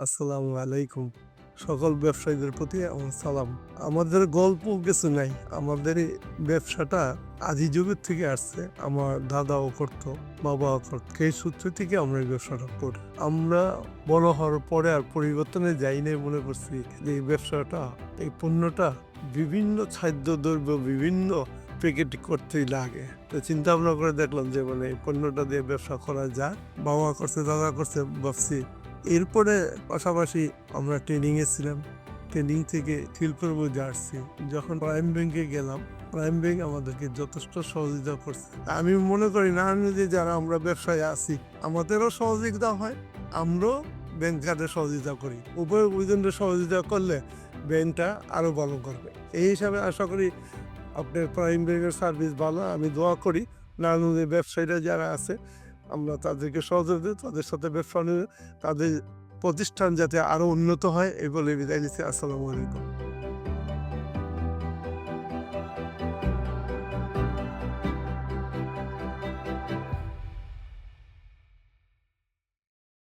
আসসালামু আলাইকুম। সকল ব্যবসায়ীদের প্রতি আমার সালাম। আমাদের গল্প কিছু নাই। আমাদের ব্যবসাটা আদি যুগের থেকে আসছে। আমার দাদাও করতো, বাবাও করতো। সেই সূত্র থেকে আমরা ব্যবসাটা করি। আমরা বড় হওয়ার পরে আর পরিবর্তনে যাই নাই মনে করছি যে এই ব্যবসাটা, এই পণ্যটা বিভিন্ন খাদ্য দ্রব্য, বিভিন্ন প্যাকেট করতেই লাগে। তো চিন্তা ভাবনা করে দেখলাম যে মানে এই পণ্যটা দিয়ে ব্যবসা করা যায়। বাবা করছে, দাদা করছে, ভাবছি এরপরে পাশাপাশি আমরা ট্রেনিংয়ে ছিলাম। ট্রেনিং থেকে শিল্পের মধ্যে আসছি যখন প্রাইম ব্যাংকে গেলাম, প্রাইম ব্যাংক আমাদেরকে যথেষ্ট সহযোগিতা করছে। আমি মনে করি না যে যারা আমরা ব্যবসায় আছি, আমাদেরও সহযোগিতা হয়, আমরাও ব্যাংক কার্ডে সহযোগিতা করি। উভয় দুজনের সহযোগিতা করলে ব্যাংকটা আরও ভালো করবে। এই হিসাবে আশা করি আপনার প্রাইম ব্যাংকের সার্ভিস ভালো। আমি দোয়া করি নানান ব্যবসায়ীরা যারা আছে আমরা তাদেরকে সহযোগিতা তাদের সাথে ব্যবসা তাদের প্রতিষ্ঠান যাতে আরও উন্নত হয়, এই বলে বিদায় নিচ্ছি। আসসালামু আলাইকুম।